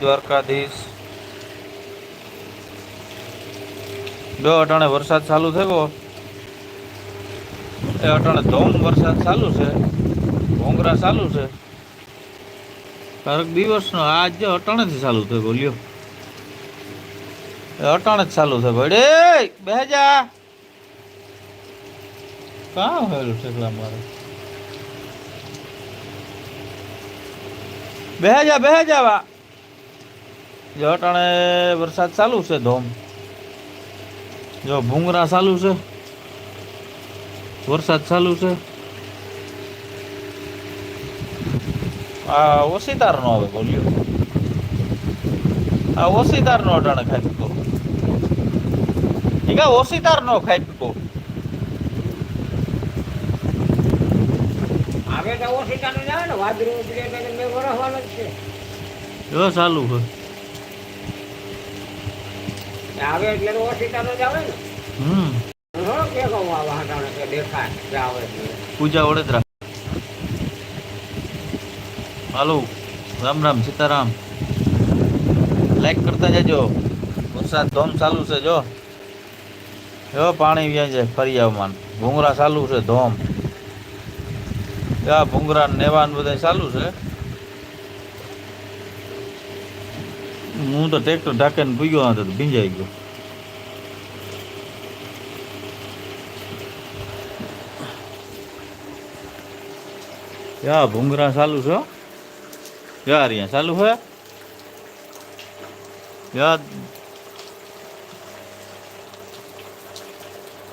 દ્વારકાધીશ. બે અટાણે વરસાદ ચાલુ થયો. એ અટાણે ધોમ વરસાદ ચાલુ છે. ભોંગરા ચાલુ છે. કારક દિવસનો આજે અટાણે અટાણેથી ચાલુ થયો લ્યો એ અટાણે જ ચાલુ થયો ડે બે જા કાં હોયેલું ઠેકડા મારે? બે જા બે જા વા જો અટાણે વરસાદ ચાલુ છે ધોમ. જો ભૂંગરા ચાલુ છે. વરસાદ ચાલુ છે. આ ઓસીતાર નો હવે બોલ્યો. આ ઓસીતાર નો અટાણે ખાઈ પીકો ઈ કા ઓસીતાર નો ખાઈ પીકો આવે તો ચાલુ જાય ને વાદળું એટલે મેં વરસવાનો જ છે. જો ચાલુ છે આવે એટલે તો ઓછી ચાલુ જ આવે ને. હમ. પૂજા વડોદરા હાલો રામ રામ સીતારામ. લાઈક કરતા જજો. વરસાદ ધોમ ચાલુ છે જો. જો પાણી વ્યાં છે ફરિયામાં ભૂંગરા ચાલુ છે ધોમ. ભૂંગરા નેવાન બધા ચાલુ છે. હું તો ટ્રેક્ટર ઢાંકીને ભૂગ્યો હતો ભીંજાઈ ગયો. યા, ભૂંગરા ચાલુ છે. યા રહ્યા ચાલુ છે. યા.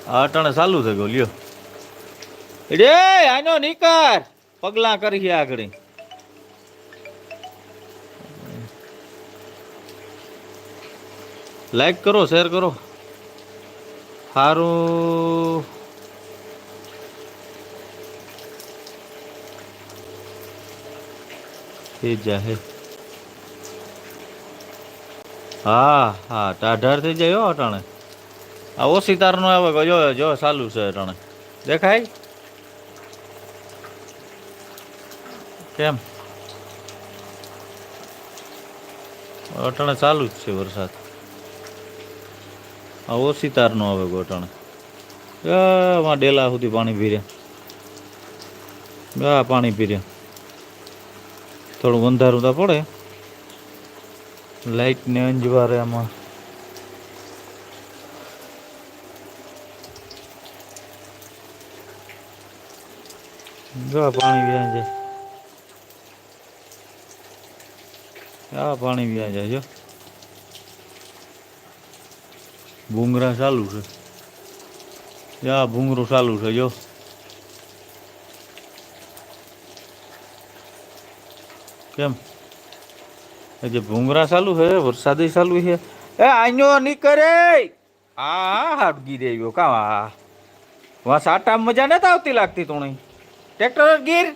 આ અટાણે ચાલુ થઈ ગયો લ્યો. રે આનો નીકળ પગલાં કરી આગળ. લાઈક કરો શેર કરો. સારું થઈ જાહે. હા હા ટાઢાર થઈ જાય અટાણે. આ ઓછી તારનો આવે, જો જો, ચાલુ છે અટાણે. દેખાય? કેમ? અટાણે ચાલુ જ છે વરસાદ. આ સિતારનો તારનો આવે ગોટણ. એમાં ડેલા સુધી પાણી પીર્યા આ પાણી પીર્યા થોડું અંધારું તો પડે. લાઈટ ને અંજવારે આમાં. જો પાણી વ્યાં જાય આ પાણી વ્યાં જાય જો. ભૂંગરા ચાલુ છે. યા ભૂંગરું ચાલુ છે, જો. કેમ? જે ભૂંગરા ચાલુ છે વરસાદ ચાલુ છે. એ આયો નહીં કરે આ હાડગી દેવ્યો કા આ? વા સાટા મજા નથી આવતી લાગતી તું ટ્રેક્ટર ગીર.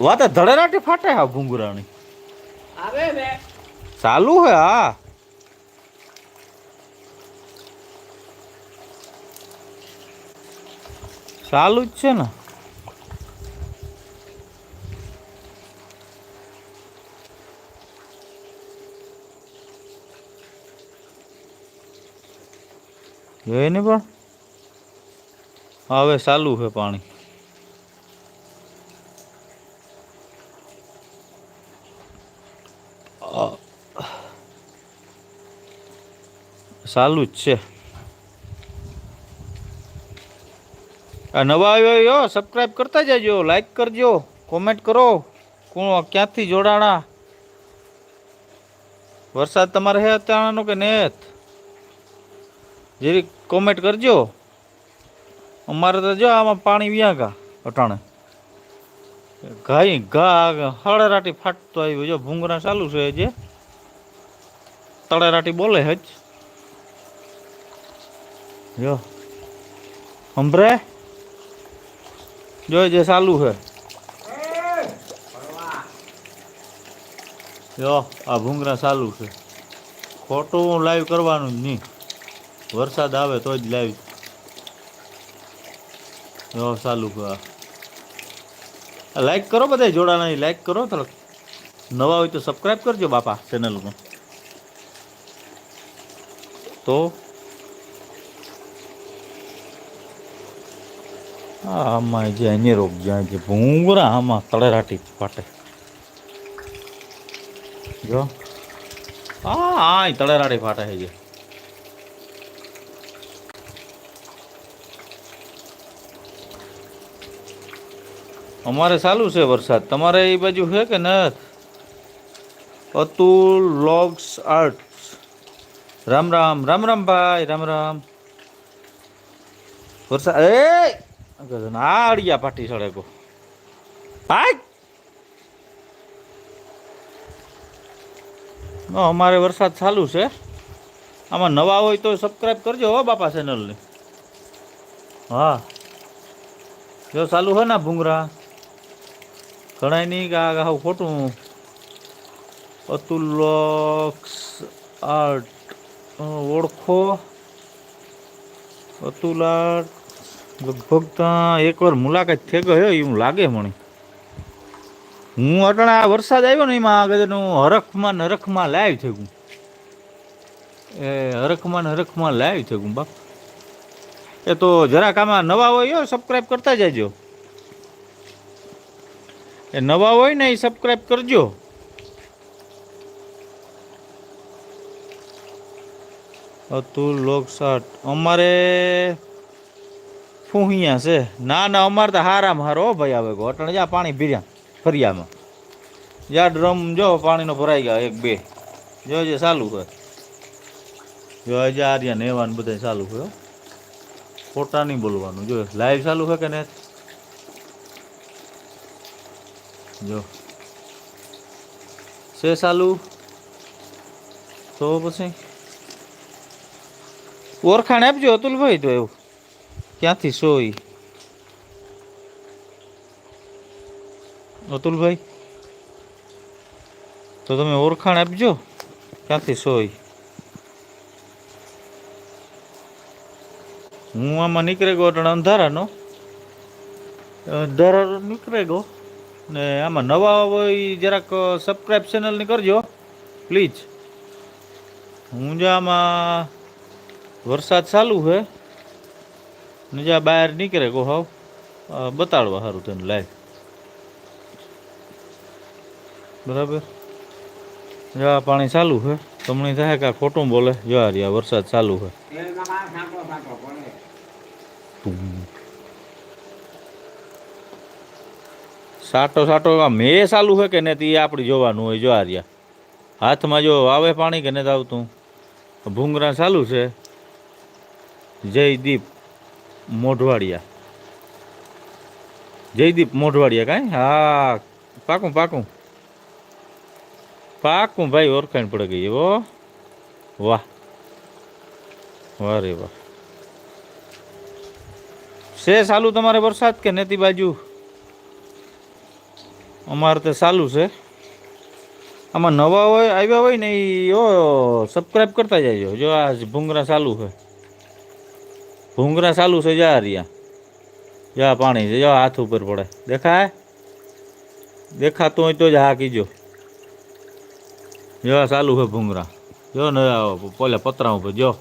વા તો ધડેરાટી ફાટે હા ભૂંગરાની. આવે ચાલુ હે, હા. ચાલુ જ છે ને. જોઈ ને પણ. હવે ચાલુ છે પાણી. ચાલુ જ છે. આ નવા આવ્યો યો સબસ્ક્રાઇબ કરતા જજો લાઈક કરજો કોમેન્ટ કરો. કોણ ક્યાંથી જોડાણા? વરસાદ તમારે હે અત્યારનો કે નેત? જેવી કોમેન્ટ કરજો. અમારે તો જો આમાં પાણી વ્યાગા અટાણે. ઘાઈ ઘા હળરાટી ફાટતો આવ્યો, જો ભૂંગરા ચાલુ છે જે તળેરાટી બોલે હજ. જો. સંભળે જો, જે ચાલુ છે. જો, આ ભૂંગરા ચાલુ છે. ખોટું લાઈવ કરવાનું જ નહીં. વરસાદ આવે તો જ લાઈવ જો, ચાલુ છે લાઈક કરો બધા જોડાણા લાઈક કરો તો નવા હોય તો સબસ્ક્રાઈબ કરજો બાપા ચેનલમાં તો આમાં જે અન્ય રોગ જ્યાં જે ભૂંગરા આમાં તળેરાટી ફાટે. જો. હા હા એ તળેરાટી ફાટે છે જે. અમારે ચાલુ છે વરસાદ. તમારે એ બાજુ છે કે ન? Atul logs arts. રામ રામ રામ રામ ભાઈ, રામ રામ. વરસાદ એ! આ અડિયા પાટી હાય નો, અમારે વરસાદ ચાલુ છે. આમાં નવા હોય તો સબસ્ક્રાઈબ કરજો હો બાપા ચેનલને હા. જો ચાલુ હોય ને ભૂંગરા. ઘણા નહીં આ હાવ ખોટું. અતુલ લોક્સ આર્ટ ઓળખો. અતુલ આર્ટ લગભગ તો એકવાર મુલાકાત થઈ ગયો એવું લાગે મને. હું અટણે આ વરસાદ આવ્યો ને એમાં આગળનું હરખમાં ને હરખમાં લાઈવ થઈ ગયું. એ હરખમાં ને હરખમાં લાઈવ થઈ ગયું, બાપ. એ તો જરાક આમાં નવા હોય સબસ્ક્રાઈબ કરતા જાજો. એ નવા હોય ને એ સબસ્ક્રાઈબ કરજો. અતુલ લોકસાટ, અમારે ફૂહિયા છે. ના ના, અમારે તો હારામાં હારો ભાઈ આવે. અટણ જા, પાણી ભીર્યા. ફરિયામાં જા, ડ્રમ જો, પાણીનો ભરાઈ ગયા, એક, બે. જો, જે, ચાલુ હોય. જો, આજે આર્યા નેવાન બધા ચાલુ હોય. ખોટા નહીં બોલવાનું. જો, લાઈવ ચાલુ હોય કે ને જો. છે ચાલુ? તો પછી? ઓળખાણ આપજો અતુલભાઈ તો એવું. ક્યાંથી સોઈ અતુલભાઈ, તો તમે ઓળખાણ આપજો, ક્યાંથી સોઈ હું આમાં નીકળે ગયો એટલે અંધારાનો. અંધારા નીકળે ગયો. ને આમાં નવા હોય જરાક સબસ્ક્રાઈબ ચેનલની કરજો પ્લીઝ હું જ આમાં વરસાદ ચાલુ છે. ને જ્યાં બહાર નીકળે કહો હાવ બતાડવા સારું તને લાઈવ બરાબર? જા પાણી ચાલુ છે. તમને થાય કે ખોટું બોલે? જો આ વરસાદ ચાલુ છે. સાટો સાટો મેં ચાલુ છે કે નહીં તે આપણે જોવાનું હોય, જો આ હાથમાં જો આવે પાણી કે નથી આવતું? ભૂંગરા ચાલુ છે. જયદીપ. મોઢવાડિયા. જયદીપ મોઢવાડિયા કાંઈ? હા, પાકું પાકું. પાકું ભાઈ ઓળખાણ પડી ગઈ એવો વાહ. વાહ રે વાહ. છે ચાલુ તમારે વરસાદ કે નથી બાજુ? અમારે તો ચાલુ છે. આમાં નવા હોય, આવ્યા હોય ને એ સબસ્ક્રાઈબ કરતા જાય જો આ ભૂંગરા ચાલુ છે. ભૂંગરા ચાલુ છે, જા રહ્યા જા પાણી છે, જા હાથ ઉપર પડે. દેખાય? દેખાતું હોય તો જ હા કીજો જો, ચાલુ છે ભૂંગરા. જો ને પોલે પતરા ઉપર, જો.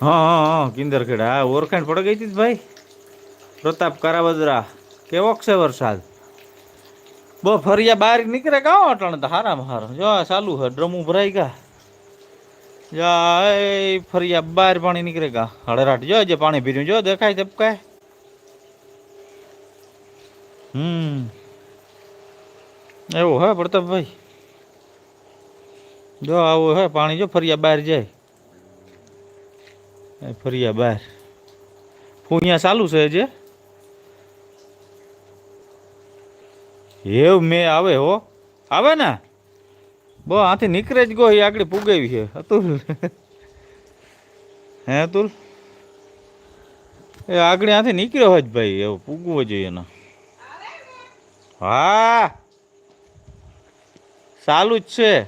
હા હા હા, કિંદરખેડા. હા ઓરખાણ પડ ગઈ હતી ભાઈ? પ્રતાપ કારાવદરા. કેવો છે વરસાદ? બહુ ફરિયા બહાર નીકળે કાં અટાણે હારામાં હારા. જો ચાલુ છે, ડ્રમું ભરાઈ ગયા. જા એ ફરિયા બહાર પાણી નીકળે ગા. હળરાટ જો જે પાણી ભીર્યું, જો દેખાય તપકાય હમ. એવું હે પ્રતાપભાઈ? જો આવું હે પાણી, જો ફરિયા બહાર જાય. ફરિયા બહાર ફૂંયા ચાલુ છે જે એવું મેં આવે હો. આવે ને? બો, આથી નીકળે જ ગો એ આગળ પુગાવી છે. અતુલ. હે, અતુલ? એ આગળ આથી નીકળ્યો હોય ભાઈ, એવું પૂગવો જોઈએ એના. હા. ચાલુ જ છે.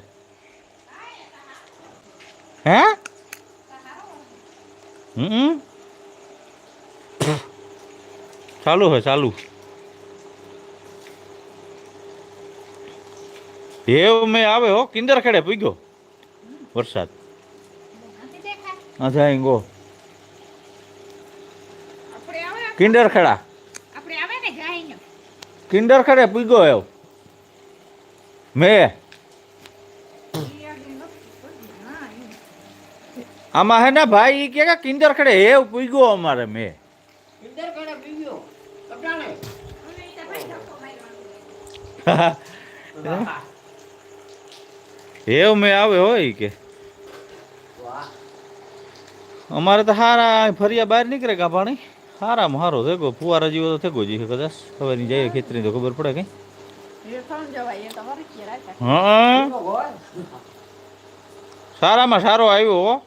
હે? હમ ચાલુ હોય ચાલુ હેવ મેં આવે હો કિંદર ખેડે પૂગ્યો. વરસાદ. અચ્છા અહીં ગો કિંડર કિંદર ખેડા. કિંડર કિંદર ખેડે પૂગ્યો એવ મેં. આમાં હે ને ભાઈ ઈ કે કે કિંદર ખેડે હેવ પૂગ્યો અમારે મેં. ઇન્દર કાઢે બીજો કપડાને અને ઈ તો ભાઈ ધક્કો મારવાનો. હેવ મેં આવે હોય કે? અમારે તો હારા ફરિયા બહાર નીકળે કા પાણી હારામાં હારો થયો ફુવારા જેવો તો થયો જી કદાચ. ખબર નહીં જઈએ ખેતરી તો ખબર પડે કઈ હા. સારામાં સારો આવ્યો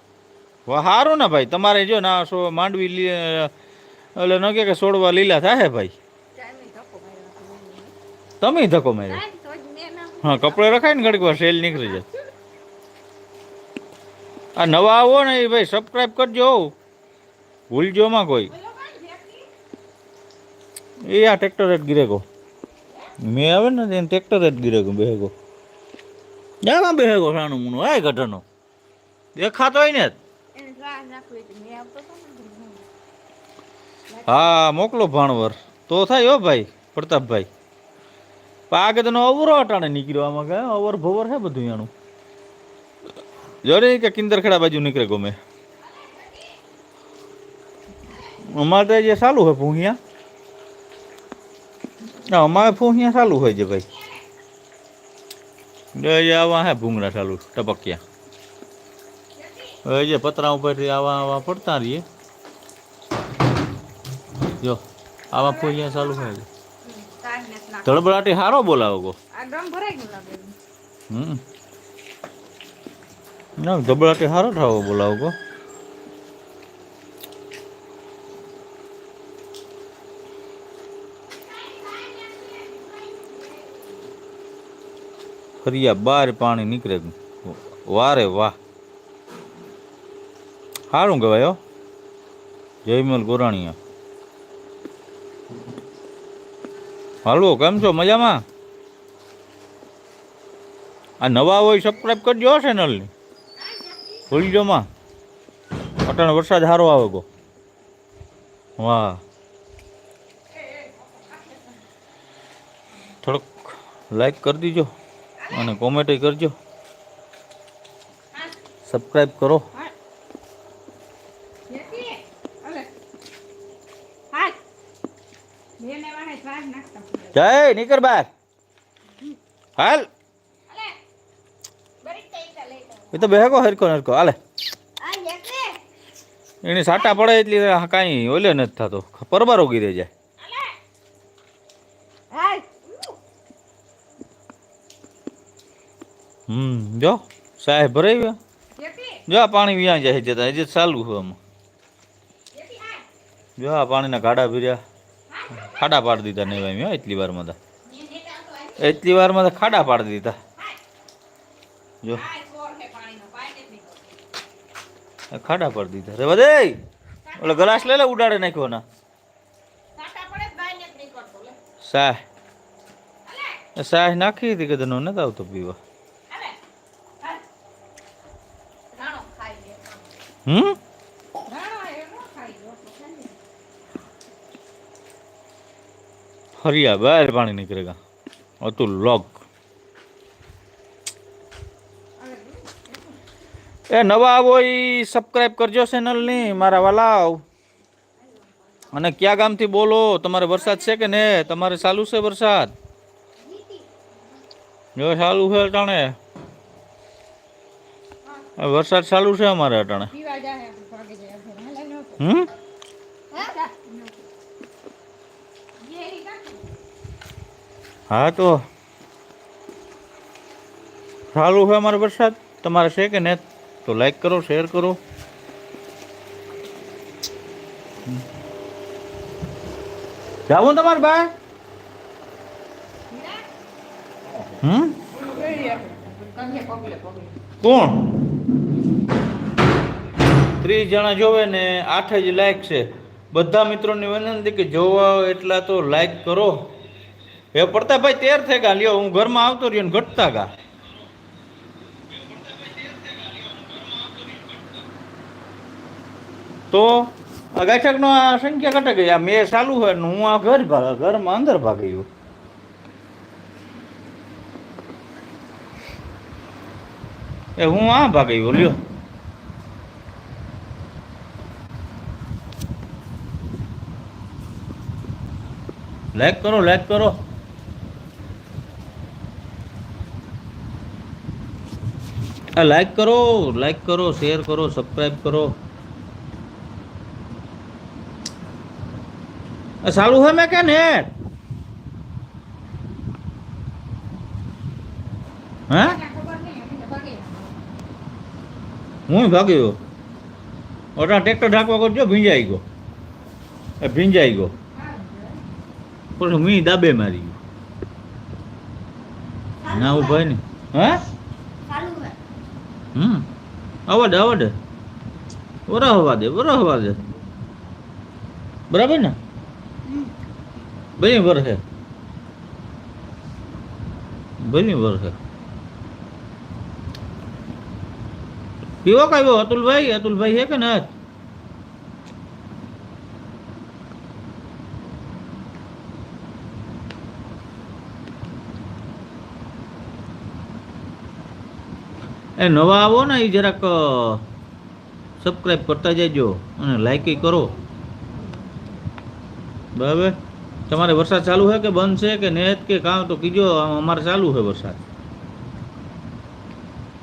વાહ, સારું ને ભાઈ. તમારે જો ના સો માંડવી એટલે ન કે છોડવા લીલા થાય ભાઈ. તમે ધક્કો માર્યો? હા કપડે રખાય ને ઘડીક વાર સેલ નીકળી જાય. આ નવા આવો ને એ ભાઈ સબસ્ક્રાઈબ કરજો. ભૂલજો માં કોઈ. એ આ ટ્રેક્ટર જ ગિરેકો મેં આવે ને તેને ટ્રેક્ટર જ ગિરેકો બેહેગો. જામાં બેહેગો સાનું મુનું? આ ગઢનો. દેખાતો હોય ને. એને હા, મોકલો ભાણવર. તો થાય હો ભાઈ, પ્રતાપભાઈ. આગળ તનો અવરો અટાણે નીકળ્યો આમાં કે અવર ભવર છે બધું એનું. જોડે કે કિંદરખેડા બાજુ નીકળે ગમે. અમારે તો જે ચાલુ હોય ભૂંગિયા ના અમારે ભૂંગિયા ચાલુ હોય છે ભાઈ. જો આવા હે ભૂંગળા ચાલુ ટપકિયા. હવે જે પતરા ઉપરથી આવા આવા પડતા રહીએ. જો આવા ફૂહિયા ચાલુ હોય છે. નાખતું. ધડબડાટી હારો બોલાવો ગો. હમ. ના ધબળાટી હારો થાવો બોલાવો કો ફરિયા બાર પાણી નીકળે. વારે વાહ. સારું કહેવાય હો. જયમલ ગોરાણીયા. હાલો, કેમ છો? મજામાં? આ નવા હોય સબસ્ક્રાઈબ કરજો હો ચેનલની ભૂલજો માં. અટાણે વરસાદ સારો આવે ગો. વાહ. થોડોક લાઈક કરી દીજો અને કોમેન્ટ કરજો. સબસ્ક્રાઈબ કરો. જય નીકર બાર. હાલ. એ તો બેહકો હરકો હરકો હાલે. આ વ્યક્તિ એની સાટા પડે એટલી કાંઈ ઓલે નથી થતો. પરબારો ગીરે જાય. અલે હાલ હમ જો સાહેબ ભરાઈ ગયા. વ્યક્તિ જો આ પાણી વ્યાં જાય જતા હજી ચાલુ છે આમાં. વ્યક્તિ હાલ જો આ પાણીના ગાડા ભર્યા. ખાડા પાડી દીધા નહીં ભાઈ હો એટલી વારમાં તો. મેં નેતા તો આવી એટલી વારમાં તો ખાડા પાડી દીધા. જો હાલ સોર હે પાણીનો પાણી નથી નીકળતો. આ ખાડા પર દીધા રે બધે ઓલો ગ્લાસ લઈ લે ઉડાડે નાખ્યો ના. સાહ સાહ નાખી હતી કદાચ નથી આવતો પીવા? હમ. ફરિયા બહાર પાણી નીકળેગા અતુલ લોક એ નવા આવો એ સબસ્ક્રાઈબ કરજો ચેનલની મારા વાલાવ. અને ક્યાં ગામથી બોલો, તમારે વરસાદ છે કે ને? તમારે ચાલુ છે વરસાદ? જો ચાલુ છે અટાણે. વરસાદ ચાલુ છે અમારે અટાણે. હમ? હા તો. ચાલુ છે અમારો વરસાદ? તમારે છે કે નહીં તો લાઈક કરો શેર કરો. જાવું તમારે ભાઈ હમ? કોણ? ત્રીસ જણા જોવે ને આઠ જ લાઈક છે. બધા મિત્રોની વિનંતી કે જોવા એટલા તો લાઈક કરો. એ પડતા ભાઈ તેર થઈ ગયા? લ્યો, હું ઘરમાં આવતો રહ્યો ને ઘટતા ગા તો આ ગાંઠકનો આ સંખ્યા ઘટે ગઈ. આ મેં ચાલુ હોય ને હું આ ઘર ભાગ ઘરમાં અંદર ભાગી એ હું આ ભાગી લ્યો. લાઈક કરો લાઈક કરો. આ લાઈક કરો લાઈક કરો શેર કરો સબસ્ક્રાઈબ કરો. સારું હોય મેં કે નેટ? હે? હું ભાગી ગયો? ઓટા ટ્રેક્ટર ઢાંકવા કરજો ભીંજાઈ ગયો. એ ભીંજાઈ ગયો. પછી મી દાબે મારી ગયો. ના ઉભાઈ ને હે? હમ. આવડે આવડે બરા હવા દે બરા હવા દે બરાબર ને? બની વર છે બની વર પીવો કયો અતુલભાઈ? અતુલભાઈ છે કે ના? એ નવા આવો ને એ જરાક સબસ્ક્રાઈબ કરતા જજો અને લાઈક કરો. બરાબર? તમારે વરસાદ ચાલુ છે કે બંધ છે કે નેત કે કાં તો કીજો અમારે ચાલુ છે વરસાદ.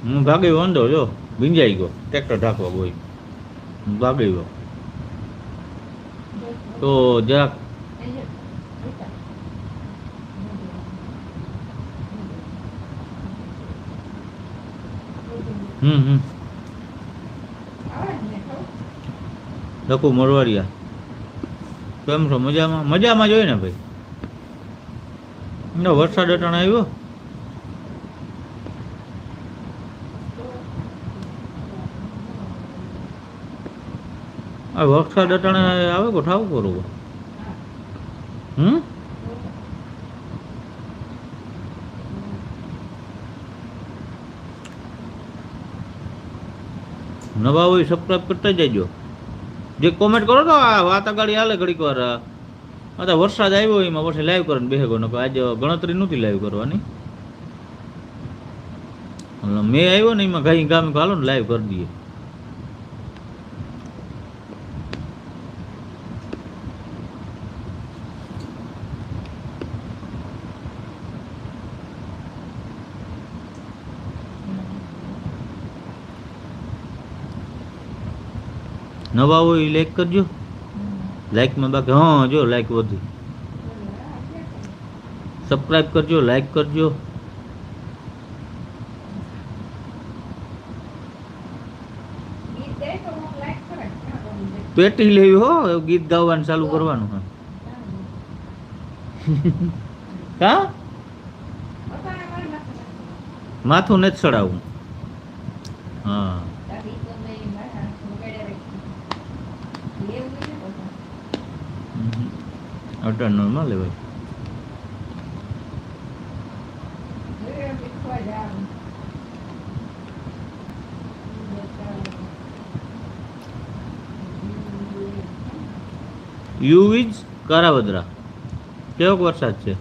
હું ભાગી વાંધો જો ભીંજાઈ ગયો ટ્રેક્ટર ઢાંકવા ગયો. હું ભાગી ગયો તો જરાક હમ હમ. લખુ મોરવાડિયા કેમ છો, મજામાં મજામાં જોઈ ને ભાઈ? ના વરસાદ અટાણે આવ્યો? આ વરસાદ અટાણે આવે કો ઠાવ કરું હમ? નવા હોય સબસ્ક્રાઈબ કરતા જજો જે કોમેન્ટ કરો તો આ વાત આગળ હાલે ઘડીક વાર. અત્યારે વરસાદ આવ્યો એમાં પછી લાઈવ કરવાનું બેહે ગયો આજે ગણતરી નહોતી લાઈવ કરવાની. મેં આવ્યો ને એમાં ઘણી ગામે હાલો ને લાઈવ કરી દઈએ. નવા હોય લાઈક કરજો. લાઈકમાં બાકી, હા, જો લાઈક વધી. સબસ્ક્રાઈબ કરજો લાઈક કરજો. પેટી લેવી હો ગીત ગાવાનું ચાલુ કરવાનું હા? માથું નથી ચડાવવું. હા દાદી તો નહીં મારા મોગેડે રાખી એવું નહીં અટન નોર્મલ લેવાય યુવીજ કારાવદરા. કેવો વરસાદ છે?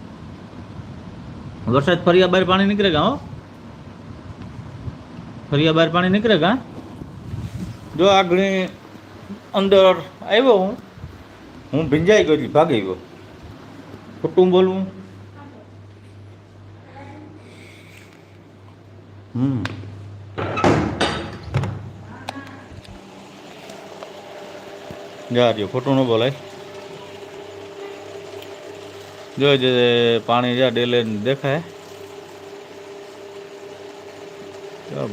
વરસાદ ફરિયા બહાર પાણી નીકળે ગા હો. ફરિયા બહાર પાણી નીકળે ગા. જો આગળ અંદર આવ્યો હું. હું ભીંજાઈ ગયો ભાગી ગયો. ખોટું બોલવું? હમ. જા રહ્યો ખોટું ન બોલાય. જો પાણી જ્યાં ડેલે દેખાય.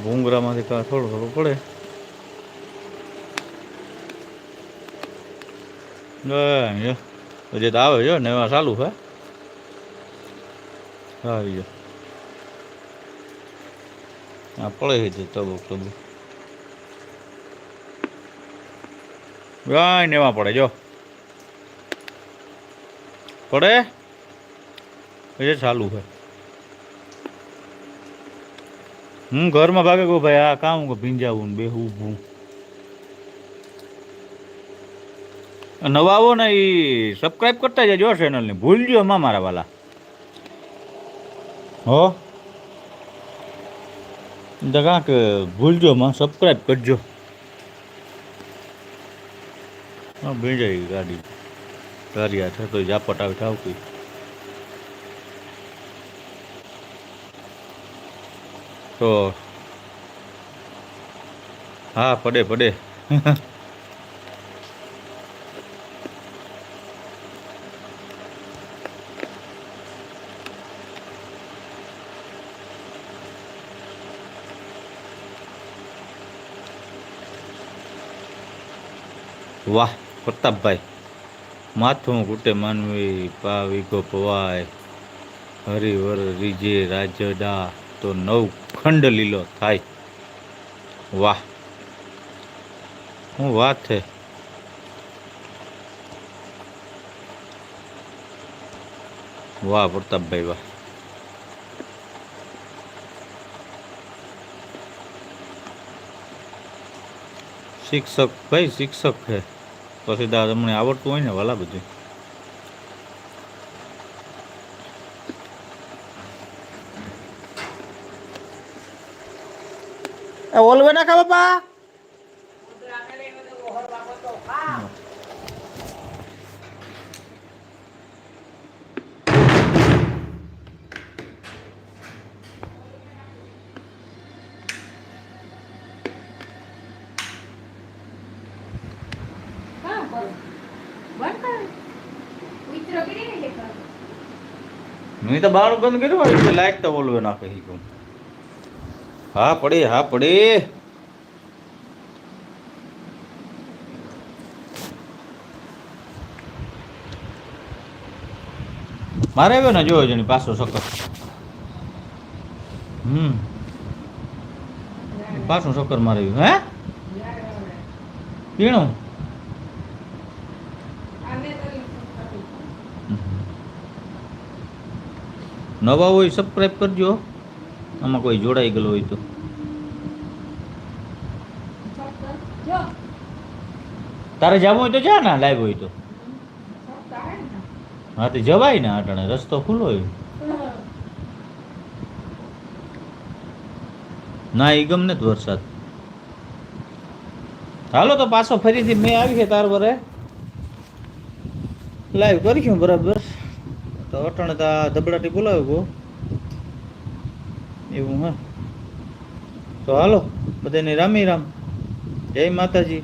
ભૂંગરામાંથી કાં થોડું થોડું પડે. જો હજી તો આવે જો ને એમાં ચાલુ છે. આવી ગયો. આ પડે છે તબુક તબુક ગાય એમાં પડે, જો. પડે? એ ચાલુ છે. હું ઘરમાં ભાગે કહું ભાઈ આ કામ ભીંજાવું ને બેહવું નવા આવો ને એ સબસ્ક્રાઈબ કરતા જજો ચેનલને ભૂલજો માં મારા વાલા. હો? કાંક ભૂલજો માં સબસ્ક્રાઈબ કરજો. ભેજાઈ ગાડી. તારી આ થતો ઝાપટ આવે કોઈ તો હા, પડે પડે. વાહ, પ્રતાપભાઈ, માથું કુટે માનવી પાવિકો પવાય હરિવર રીજે રાજડા તો નવ ખંડ લીલો થાય. વાહ, હું વાત છે વાહ, પ્રતાપભાઈ, વાહ. શિક્ષક, ભાઈ શિક્ષક છે પછી દા તમને આવડતું હોય ને વાલા બધું. ઓલવે નાખા બાપા કામ કરો બંધ કરો ઉતરો કરી ને કરો મેં તો બાર બંધ કર્યું હોય એટલે લાઈટ તો ઓલવે નાખે કહું. હા પડે હા પડે. મારે આવ્યો ને જોયો જણી પાછો સકર હમ. પાછું સકર મારે આવ્યું હે? પીણું? નવા હોય સબસ્ક્રાઈબ કરજો. આમાં કોઈ જોડાઈ ગયેલો હોય તો. તારે જવું હોય તો જા ને લાઈવ હોય તો. હા, તો જવાય ને આટણે, રસ્તો ખુલ્લો હોય. ના એ ગમને જ વરસાદ. હાલો, તો પાછો ફરીથી મેં આવી છે તાર વરે. લાઈવ કરીશું બરાબર. તો અટાણે તો ધબડાટી બોલાવ્યો એવું હા. તો હાલો બધાને રામી રામ. જય માતાજી.